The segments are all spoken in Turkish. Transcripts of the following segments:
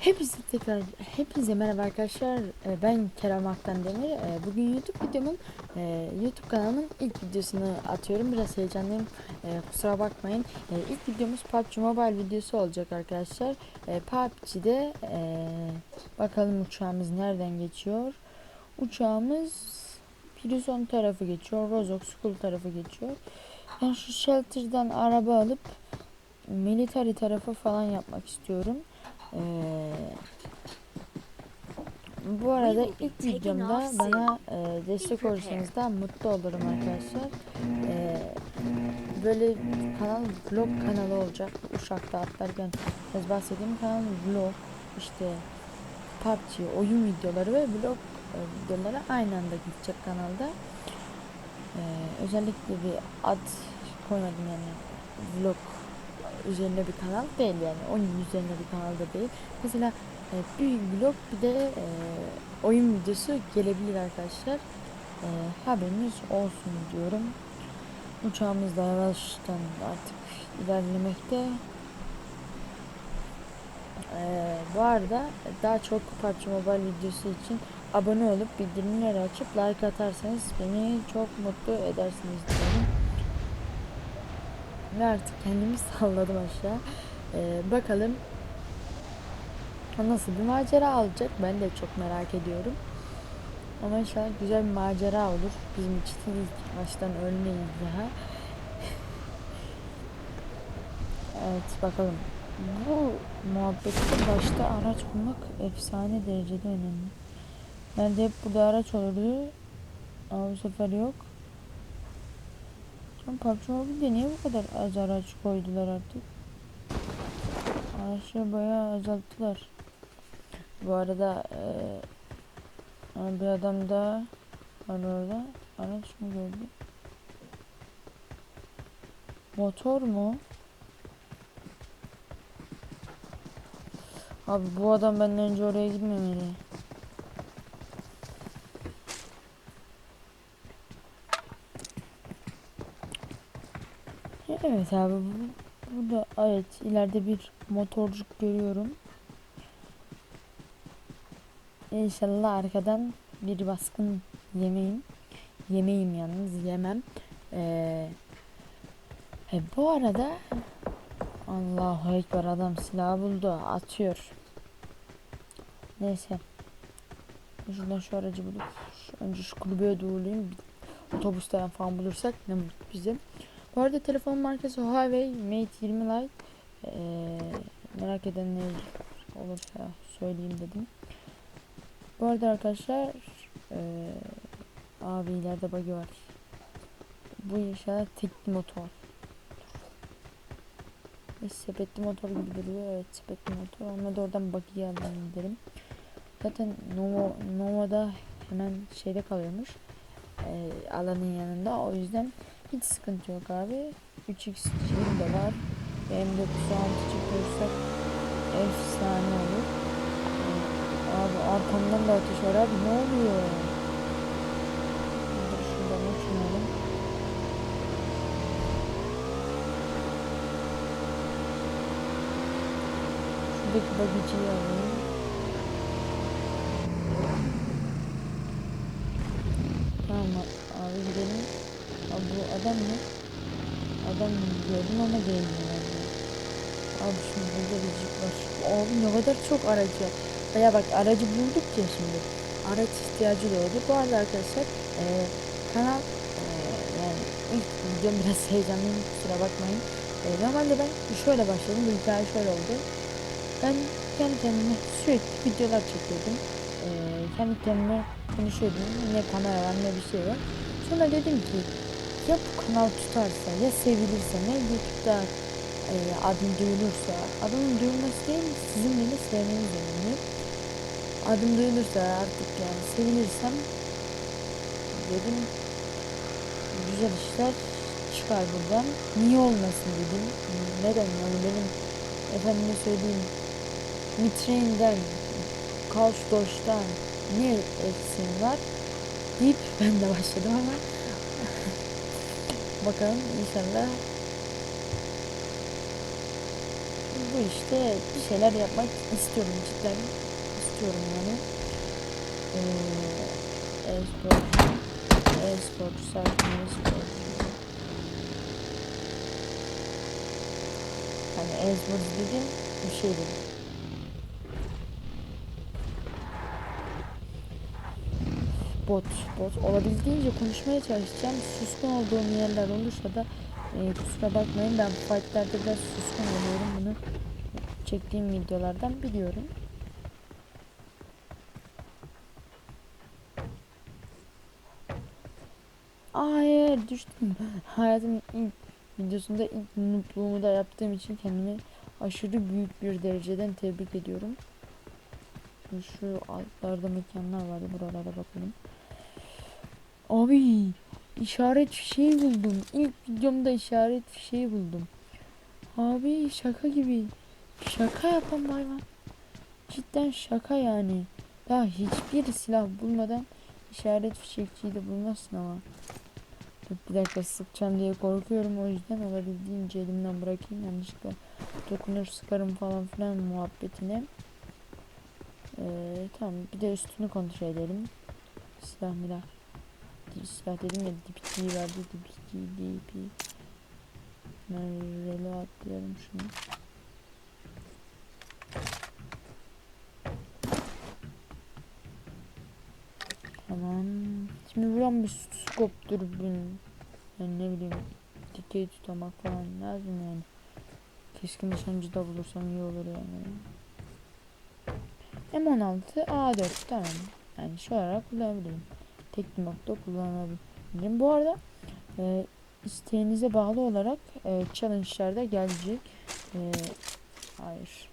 Hepinize tekrar hepinize merhaba arkadaşlar. Ee, Ben Kerem Aktan Demir. Ee, Bugün YouTube videomun e, YouTube kanalımın ilk videosunu atıyorum. Biraz heyecanlıyım. Ee, Kusura bakmayın. İlk videomuz PUBG Mobile videosu olacak arkadaşlar. PUBG'de e, bakalım uçağımız nereden geçiyor. Uçağımız Prison tarafı geçiyor. Rozok School tarafı geçiyor. Ben şu shelter'dan araba alıp military tarafı falan yapmak istiyorum. Ee, bu arada ilk videomda bana e, destek olursanız da mutlu olurum arkadaşlar. Ee, böyle kanal vlog kanalı olacak. Uşak'ta atlarken biraz bahsedeyim kanal vlog işte PUBG oyun videoları ve vlog e, videoları aynı anda gidecek kanalda. Ee, özellikle bir ad koymadım yani vlog üzerine bir kanal değil yani oyun üzerine bir kanal da değil. Mesela e, bir vlog bir de e, oyun videosu gelebilir arkadaşlar. E, haberiniz olsun diyorum. Uçağımız da yavaştan artık ilerlemekte. E, bu arada daha çok PUBG Mobile videosu için abone olup bildirimleri açıp like atarsanız beni çok mutlu edersiniz diyorum. Ve artık kendimi salladım aşağı. Ee, bakalım nasıl bir macera alacak ben de çok merak ediyorum. Ama inşallah güzel bir macera olur. Bizim için ilk baştan örneğiz daha. evet bakalım. Bu muhabbette başta araç bulmak efsane derecede önemli. Ben de hep burada araç olurdu. Ama bu sefer yok. PUBG Mobile'de niye bu kadar az araç koydular artık? Araçları bayağı azalttılar. Bu arada eee, bir adam da var orada. Araç mı gördü? Motor mu? Abi bu adam benden önce oraya gitmemeli. Evet abi bu, burada evet ileride bir motorcuk görüyorum. İnşallah arkadan bir baskın yemeyim. Yemeyim yalnız yemem. Ee, e, bu arada Allahu Ekber adam silah buldu atıyor. Neyse. Şuradan şu aracı bulup önce şu kulübeye doğrulayayım. Bir Otobüsten falan bulursak ne mutlu bize. Bu arada telefon markası Huawei Mate 20 Lite. Ee, merak edenler olursa söyleyeyim dedim. Bu arada arkadaşlar ee, abi ileride bug'i var. Bu inşallah tekli motor. Ve sepetli motor gibi duruyor. Evet sepetli motor. Onunla da oradan bug'i alalım derim. Zaten Nova, Nova'da hemen şeyde kalıyormuş. Ee, alanın yanında. O yüzden hiç sıkıntı yok abi. 3x şeyim de var. M916 çıkıyorsak efsane olur. Abi arkamdan da ateş var abi ne oluyor? Dur şuradan uçmayalım. Şuradaki bagiciyi alayım. Tamam abi gidelim. Abi bu adam mı? Adam gördüm ama değmiyor. Abi şimdi burada bir jip var. Abi ne kadar çok aracı. Veya bak aracı bulduk ya şimdi. Araç ihtiyacı doğdu. Bu arada arkadaşlar e, kanal e, yani ilk videom biraz heyecanlıyım kusura bakmayın. E, normalde ben şöyle başladım. Bu hikaye şöyle oldu. Ben kendi kendime sürekli videolar çekiyordum. E, kendi kendime konuşuyordum. Ne kamera var ne bir şey var. Sonra dedim ki ya bu kanal tutarsa ya sevilirse ne YouTube'da e, adım duyulursa adımın duyulması değil sizin beni sevmeniz önemli. Adım duyulursa artık yani sevilirsem dedim güzel işler çıkar buradan. Niye olmasın dedim. Neden yani benim efendime söyleyeyim Mitrain'den Couchdosh'tan ne eksiğim var deyip ben de başladım ama bakalım inşallah bu işte bir şeyler yapmak istiyorum cidden istiyorum yani. Ee, e-sporcu, e-sporcu, sakin e-sporcu. Hani e-sporcu dediğim bir şey değil. Bot, bot. Olabildiğince konuşmaya çalışacağım. Suskun olduğum yerler olursa da e, kusura bakmayın ben fightlarda biraz suskun oluyorum bunu çektiğim videolardan biliyorum. Hayır düştüm. Hayatımın ilk videosunda ilk noobluğumu da yaptığım için kendimi aşırı büyük bir dereceden tebrik ediyorum. Şu altlarda mekanlar vardı buralara bakalım. Abi işaret fişeği buldum. İlk videomda işaret fişeği buldum. Abi şaka gibi. Şaka yapan hayvan. Cidden şaka yani. Daha hiçbir silah bulmadan işaret fişekçiyi de bulmazsın ama. Dur bir dakika sıkacağım diye korkuyorum o yüzden olabildiğince elimden bırakayım yanlışlıkla dokunur sıkarım falan filan muhabbetine. Ee, tamam bir de üstünü kontrol edelim. Silah milah. Silah dedim ya dipçiyi verdi dipçiyi DP. Ben relo atlayalım şunu. Tamam. Şimdi buram bir scope dürbün. Yani ne bileyim dikey tutamak falan lazım yani. Keskin nişancı da bulursam iyi olur yani. M16 A4 tamam. Yani şu olarak kullanabilirim. Tek nokta kullanabilirim. Bu arada e, isteğinize bağlı olarak e, challenge'larda gelecek. E, hayır.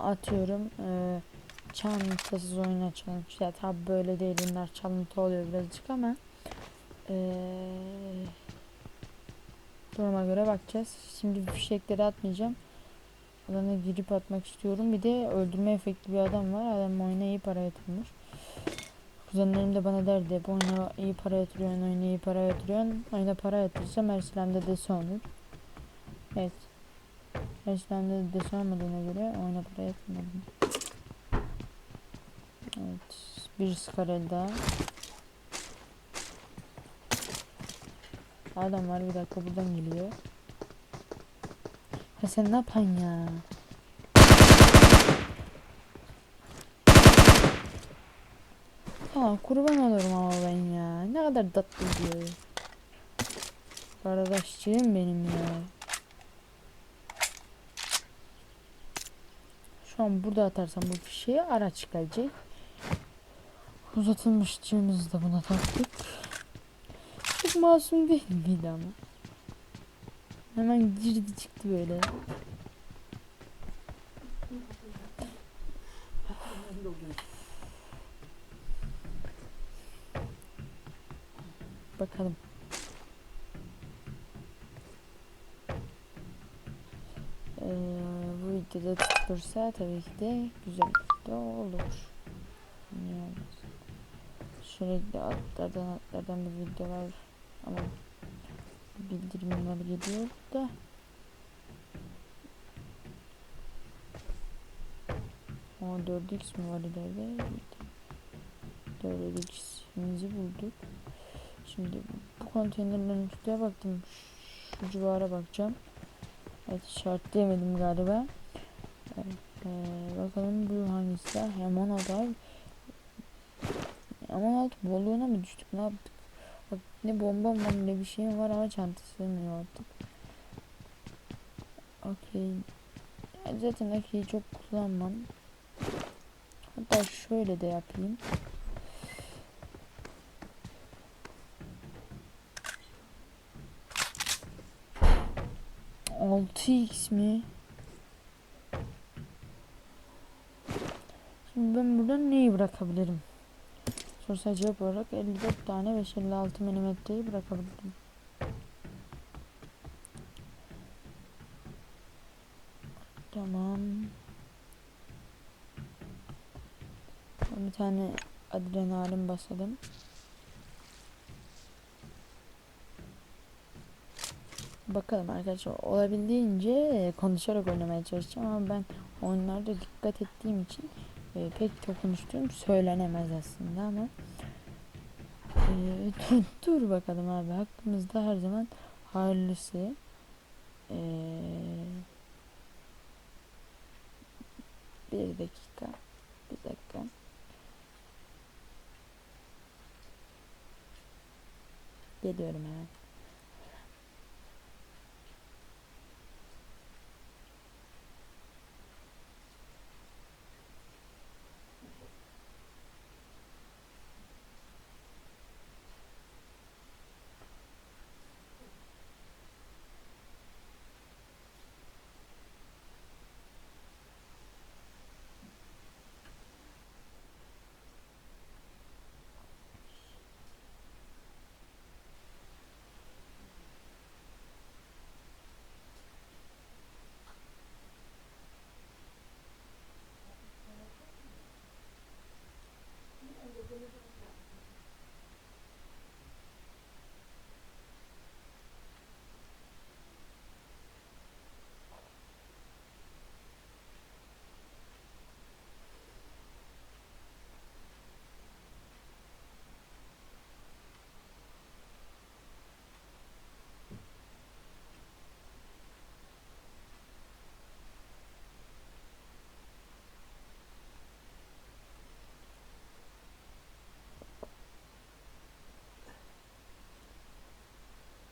Atıyorum e, çantasız oyuna challenge. Ya tabi böyle değil bunlar çalıntı oluyor birazcık ama e, duruma göre bakacağız. Şimdi fişekleri atmayacağım. Alana girip atmak istiyorum. Bir de öldürme efekti bir adam var. Adam oyuna iyi para yatırmış. Kuzenlerim de bana derdi hep oyuna iyi para yatırıyorsun, oyuna iyi para yatırıyorsun. Oyuna para yatırsam her silahımda desi olur. Evet. Da desi olmadığına göre oyuna para yatırmadım. Evet. Bir skarel daha. Adam var bir dakika buradan geliyor. Ha sen ne yapan ya? Ha kurban olurum ama ben ya. Ne kadar tatlı diyor. Kardeşciğim benim ya. Şu an burada atarsam bu fişeği araç gelecek. Uzatılmış cihazımızı da buna taktık. Çok masum değil miydi ama? Hemen girdi çıktı böyle. Bakalım. Ee, bu videoda tutulursa tabii ki de güzel de olur. Olmaz? Sürekli atlardan atlardan bir videolar ama bildirimler geliyor da o 4x mi var ileride? 4x'imizi bulduk. Şimdi bu konteynerlerin üstüne baktım. Şu civara bakacağım. Evet işaretleyemedim galiba. Evet, ee, bakalım bu hangisi? Hemen aday. Aman alt bolluğuna mı düştük ne yaptık? Ne bomba var ne bir şey var ama çantası sığmıyor artık. Okey. Zaten okey çok kullanmam. Hatta şöyle de yapayım. Altı x mi? Şimdi ben buradan neyi bırakabilirim? Sorusa cevap olarak 54 tane 556 milimetreyi bırakabilirim. Tamam. Bir tane adrenalin basalım. Bakalım arkadaşlar olabildiğince konuşarak oynamaya çalışacağım ama ben oyunlarda dikkat ettiğim için e, pek de konuştuğum söylenemez aslında ama e, dur, dur bakalım abi hakkımızda her zaman hayırlısı. E, bir dakika bir dakika. Geliyorum hemen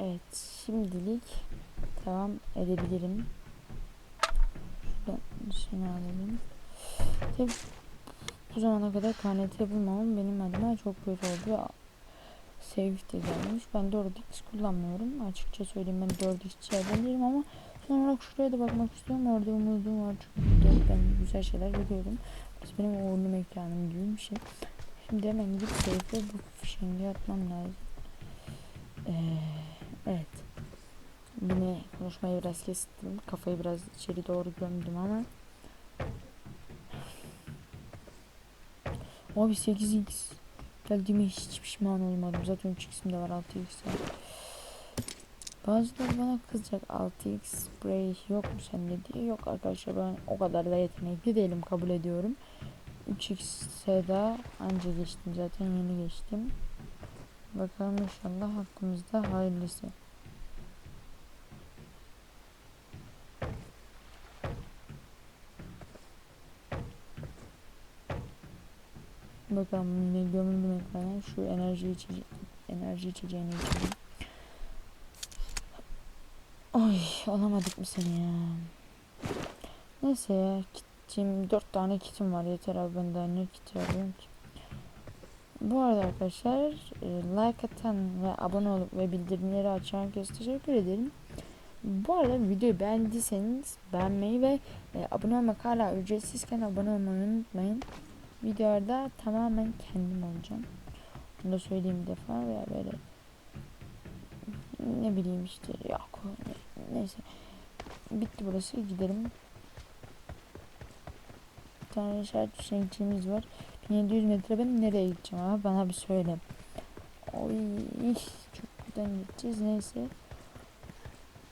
Evet, şimdilik devam edebilirim. Şuradan şunu alalım. Tabii bu zamana kadar KNT bulmamam benim adıma çok kötü oldu. Save de. Ben 4x kullanmıyorum. Açıkça söyleyeyim ben 4x değilim ama son olarak şuraya da bakmak istiyorum. Orada umudum var çünkü ben güzel şeyler görüyorum. Burası benim uğurlu mekanım gibi bir şey. Şimdi hemen gidip save'e bu fişengi atmam lazım. Ee, evet. Yine konuşmayı biraz kestim. Kafayı biraz içeri doğru gömdüm ama. Abi 8x geldiğime hiç pişman olmadım. Zaten 3x'im de var 6x var. Bazıları bana kızacak 6x spray yok mu sende diye. Yok arkadaşlar ben o kadar da yetenekli değilim kabul ediyorum. 3x'e daha anca geçtim zaten yeni geçtim. Bakalım inşallah hakkımızda hayırlısı. Bakalım ne gömüldüm ekrana. Şu enerji içecek enerji içeceğini içelim. Ay alamadık mı seni ya? Neyse ya kitim dört tane kitim var yeter abi ben ne kiti arıyorum ki. Bu arada arkadaşlar e, like atan ve abone olup ve bildirimleri açan herkese teşekkür ederim. Bu arada videoyu beğendiyseniz beğenmeyi ve e, abone olmak hala ücretsizken abone olmayı unutmayın. Videoda tamamen kendim olacağım. Bunu da söyleyeyim bir defa veya böyle ne bileyim işte yok neyse bitti burası gidelim bir tane işaret fişekçimiz var 1700 metre ben nereye gideceğim abi? Bana bir söyle. Oy çok güzel gideceğiz neyse.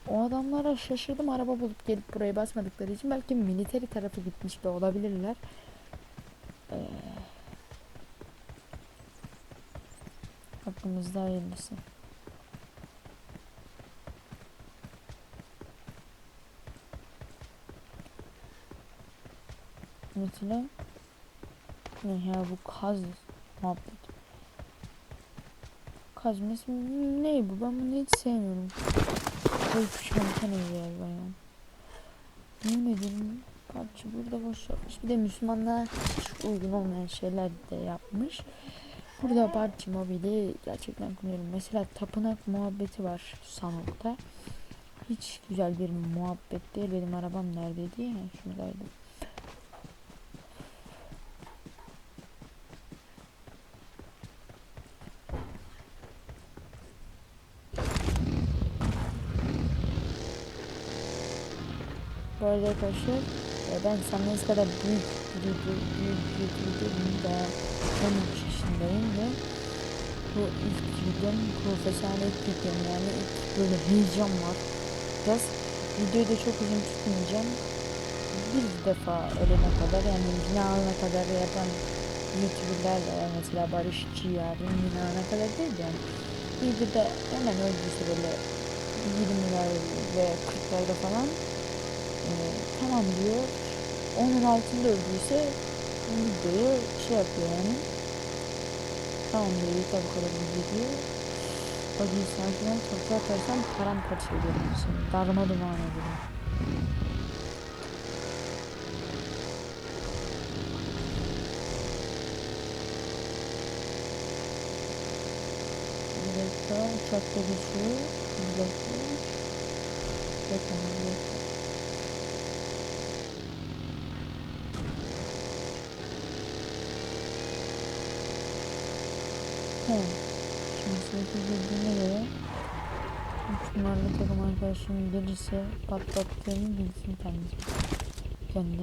O adamlara şaşırdım araba bulup gelip buraya basmadıkları için belki militeri tarafı gitmiş de olabilirler. Ee, hakkımızda hayırlısı. Mesela ne ya bu kaz muhabbet. Kaz mesela ne bu? Ben bunu hiç sevmiyorum. Pişmanlıkta ne ya ben ya. Yemin ederim PUBG burada boş yapmış. Bir de Müslümanlığa hiç uygun olmayan şeyler de yapmış. Burada PUBG Mobile'i gerçekten kullanıyorum. Mesela tapınak muhabbeti var Sanok'ta. Hiç güzel bir muhabbet değil. Benim arabam neredeydi? Ha, şuradaydı. Arada arkadaşlar e, ben sandığınız kadar büyük büyük büyük büyük büyük videomun daha 13 yaşındayım ve bu ilk videom profesyonel ilk videom yani ilk böyle heyecan var. yapacağız. Videoyu da çok uzun tutmayacağım. Bir defa ölene kadar yani yine kadar yapan youtuberlar var. Mesela Barış Çiğyar'ın yine kadar değil de yani. Bir de hemen öldüyse böyle 20'ler ve 40'larda falan tamam diyor. Onun altında öldüyse videoyu şey yapıyor yani. Tamam diyor yeter bu kadar video diyor. Bak insanlar takla atarsam paramparça ediyorum şimdi. Darma duman ediyorum. Bir dakika uçak da geçiyor. Bir dakika. Bakın bir dakika. He. Şimdi sırası girdiğine göre numaralı takım arkadaşım gelirse patlattığını bilsin kendisi. Kendi.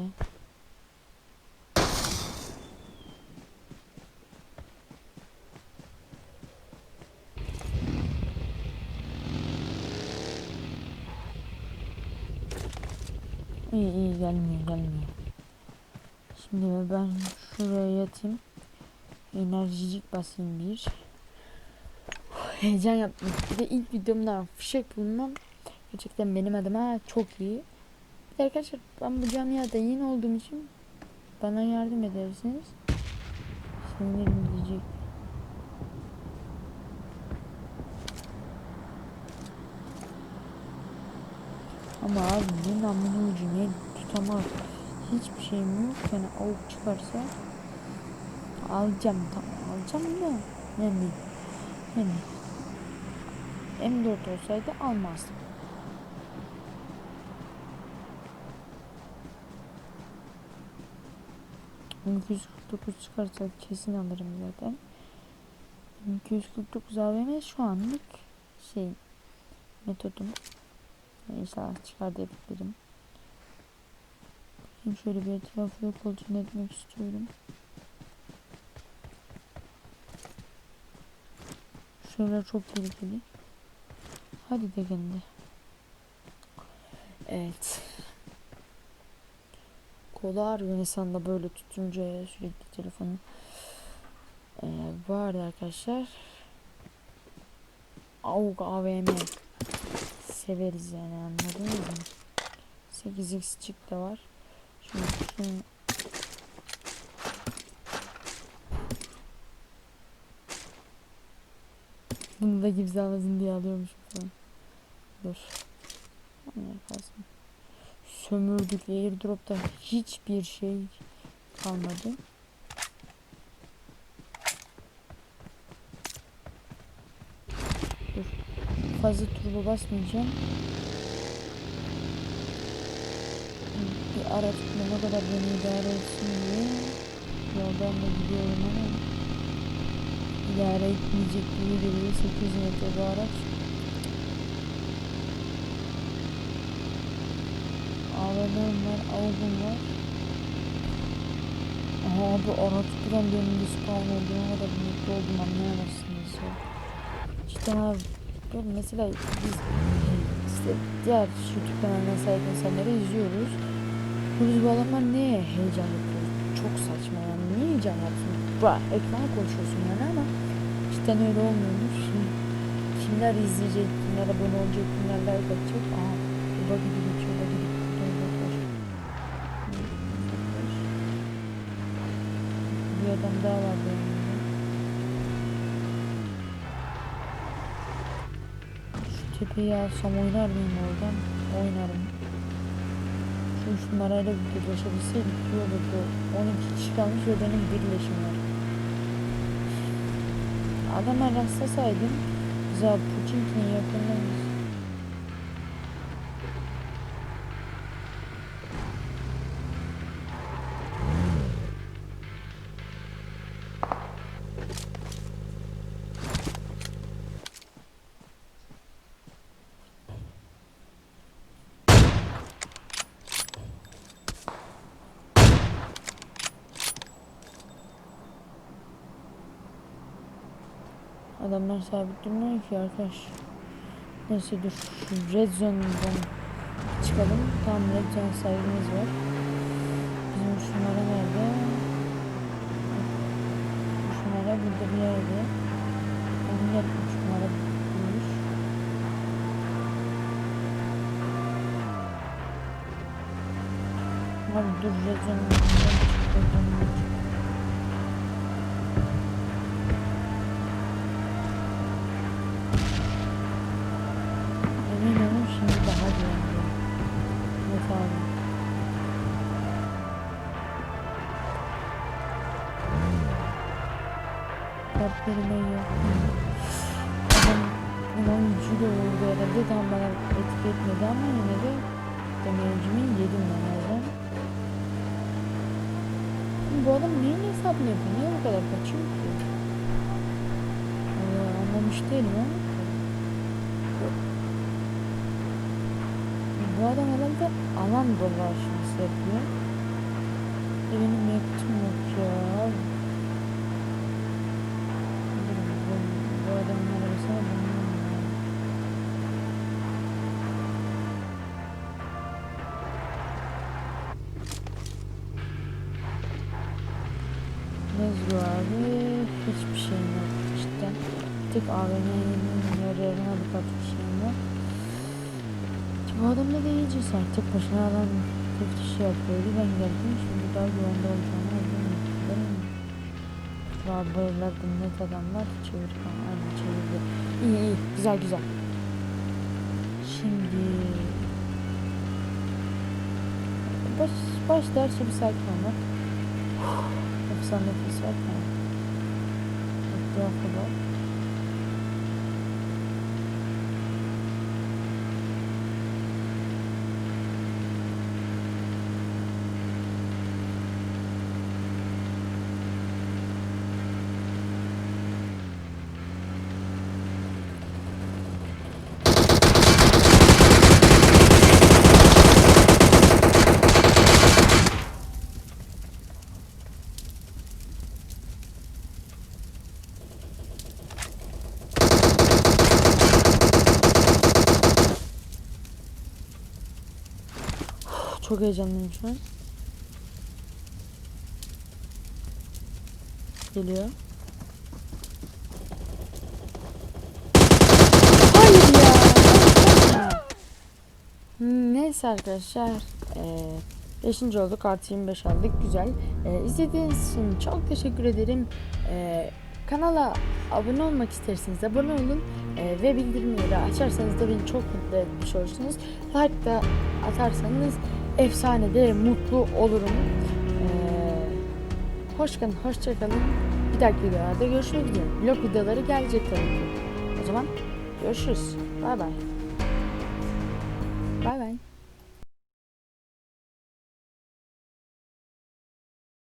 İyi iyi gelmiyor gelmiyor. Şimdi ben şuraya yatayım. Enerjicik basayım bir. Heyecan yaptım. Bir de ilk videomda fişek bulmam gerçekten benim adıma çok iyi. Bir de arkadaşlar ben bu camiada yeni olduğum için bana yardım edersiniz. Sevinirim diyecek. Ama abi ne namını ucu ne tutamak hiçbir şeyim yok. Yani avuk çıkarsa alacağım tamam alacağım da yani yani M4 olsaydı almazdım. ...249 çıkarsa kesin alırım zaten. 249 AVM şu anlık şey metodum. İnşallah çıkartabilirim. Şimdi şöyle bir etrafı kontrol etmek istiyorum. Şuralar çok tehlikeli. Hadi de kendi. Evet. Kolu ağrıyor insanda böyle tutunca sürekli telefonu. Ee, bu arada arkadaşlar. AUG AVM severiz yani anladınız mı? 8x çık da var. Şimdi şunu Bunu da kimse almasın diye alıyormuşum falan. Dur. Yaparsın. Sömürdük airdropta hiçbir şey kalmadı. Dur. Fazla turbo basmayacağım. Bir araç bulana kadar beni idare etsin diye yoldan da gidiyorum ama idare etmeyecek gibi geliyor 8 metre bu araç. AVM'm var, avugum var. Aha abi araç bir an önünde spawn oldu. Ne kadar mutlu oldum anlayamazsınız ya. İşte abi mesela biz işte diğer YouTube kanalına sahip insanları izliyoruz. Bu adamlar neye heyecan yapıyor? Çok saçma yani. Niye heyecan yapsın? Bak ekrana koşuyorsun yani ama cidden öyle olmuyormuş. Şimdi kimler izleyecek, kimler abone olacak, kimler like atacak. Aha bu buggy de geçiyor, buradan uzaklaş. Uzaklaş. Bir adam daha var benim. Şu tepeyi alsam oynar mıyım oradan? Oynarım. Şu üç numarayla bir birleşebilseydik iyi olurdu. 12 kişi kalmış ve benim birleşim var. Adama rastlasaydım za Putin'in yakından Adamlar sabit durmuyor ki arkadaş. Neyse dur şu red zone'dan çıkalım. Tam red zone sayımız var. Bizim şunlara nerede? Şunlara burada bir yerde. Onu yapmış şunlara bulmuş. Abi dur red zone'dan çıkalım. Kartlarına yok. Adam de vurdu herhalde tam bana etki etmedi ama yine de demeyincimi yedim ben herhalde. Bu adam neyin hesabını yapıyor? Niye bu kadar kaçıyor ki? Vallahi anlamış değilim ama. Bu adam herhalde alan dolaşması yapıyor. Benim yakıtım Nezgo abi hiçbir şeyim yok cidden. Tek AVM'nin yararına bir katkı şeyim var. Bu adam da iyice sert. Tek başına adam teftişi yapıyordu. Ben geldim. Şimdi daha güvende olacağını öğrendim. Değil mi? Bu evlerde net adamlar çevir falan. Aynen çevirdi. İyi iyi. Güzel güzel. Şimdi... Baş, her şey bir sakin olmak. Efsane nefes var mı? Etrafa bak. Çok heyecanlıyım şu an. Geliyor. Hayır ya. Hmm, Neyse arkadaşlar. Ee, 5. olduk. Artı 25 aldık. Güzel. Ee, izlediğiniz için çok teşekkür ederim. Ee, kanala abone olmak isterseniz abone olun. Ee, ve bildirimleri açarsanız da beni çok mutlu etmiş olursunuz. Like da atarsanız efsane de mutlu olurum. Ee, hoş kalın, hoşça kalın. Bir dahaki videolarda görüşmek üzere. Vlog videoları gelecek tabii ki. O zaman görüşürüz. Bay bay.